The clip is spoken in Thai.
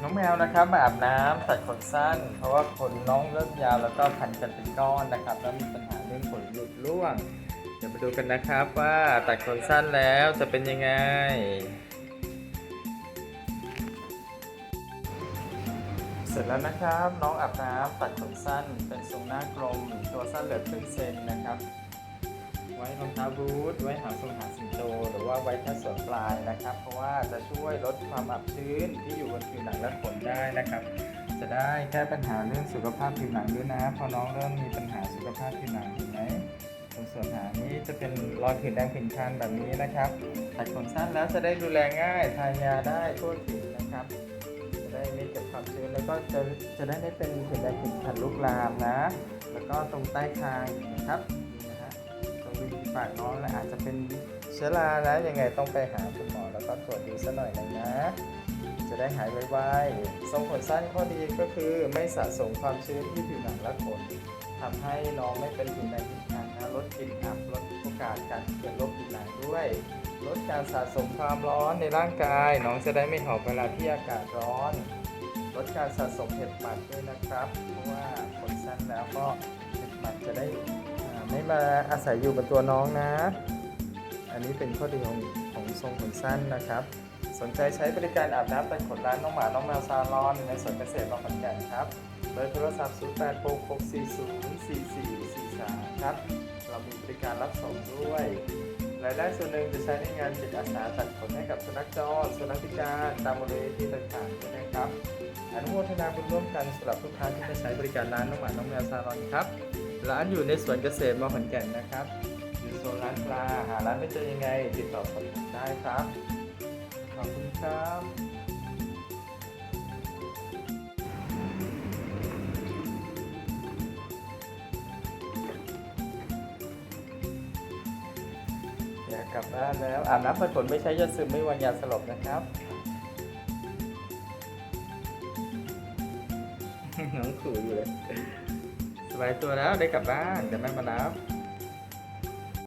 น้องแมวนะครับมาอาบน้ำตัดขนสั้น เพราะว่าขนน้องเริ่มยาวแล้วก็พันกันเป็นก้อนนะครับ แล้วมีปัญหาเรื่องขนหลุดร่วง เดี๋ยวมาดูกันนะครับว่าตัดขนสั้นแล้วจะเป็นยังไง เสร็จแล้วนะครับน้องอาบน้ำตัดขนสั้นเป็นทรงหน้ากลมตัวสั้นเหลือครึ่งเซนนะครับ ไว้รองเท้าบูทไว้หางทรงหาสิงโต หรือว่าไว้แค่ส่วนปลายนะครับ เพราะว่าจะช่วยลดความอับชื้นที่อยู่บนผิวหนังและขนได้นะครับจะได้แก้ปัญหาเรื่องสุขภาพผิวหนังด้วยนะพอน้องเริ่มมีปัญหาสุขภาพผิวหนังเห็นไหมตรงส่วนหางนี้จะเป็นรอยผื่นแดงผื่นคันแบบนี้นะครับตัดขนสั้นแล้วจะได้ดูแลง่ายทายาได้ทั่วถึงนะครับ จะได้ไม่เกิดความชื้นแล้วก็จะจะได้ไม่เป็นผื่นแดงผื่นคันลุกลามนะ แล้วก็ตรงใต้คางนะครับ ฝากน้องนะอาจจะเป็นเชื้อรานะยังไงต้องไปหาคุณหมอแล้วก็ตรวจดูซะหน่อยหนึงนะ จะได้หายไวๆทรงขนสั้นข้อดีก็คือไม่สะสมความชื้นที่ผิวหนังและขนทำให้น้องไม่เป็นผื่นแดงผื่นคันนะลดกลิ่นอับลดโอกาสการเกิดโรคผิวหนังด้วย ลดการสะสมความร้อนในร่างกาย น้องจะได้ไม่หอบเวลาที่อากาศร้อน ลดการสะสมเห็บหมัดด้วยนะครับ เพราะว่าขนสั้นแล้วก็เห็บหมัดจะได้ มาอาศัยอยู่บนตัวน้องนะ อันนี้เป็นข้อดีของของทรงขนสั้นนะครับ สนใจใช้บริการอาบน้ำตัดขนร้านน้องหมา น้องแมวซาลอนในสวนเกษตรบางขอนแก่นครับเบอร์โทรศัพท์ 0 8 6 6 4 0 4 4 4 3 ครับ เรามีบริการรับส่งด้วยรายได้ส่วนหนึ่งจะใช้ในงานจิตอาสาตัดขนให้กับสุนัขจรสุนัขพิการตามบริเวณที่ต่างๆด้วยนะครับอนุโมทนาบุญร่วมกันสำหรับทุกท่านที่มาใช้บริการร้านน้องหมา น้องแมวซาลอนครับ ร้านอยู่ในสวนเกษตรมอขอนแก่นนะครับ อยู่โซนร้านปลา หาร้านไม่เจอยังไง ติดต่อสอบถามได้ครับ ขอบคุณครับอยากกลับบ้านแล้วอาบน้ำผัดฝนไม่ใช้ยาซึมไม่วางยาสลบนะครับน้องขู่อยู่เลยส บายตัวแล้วได้กลับบ้านเดี๋ยวแม่มารับ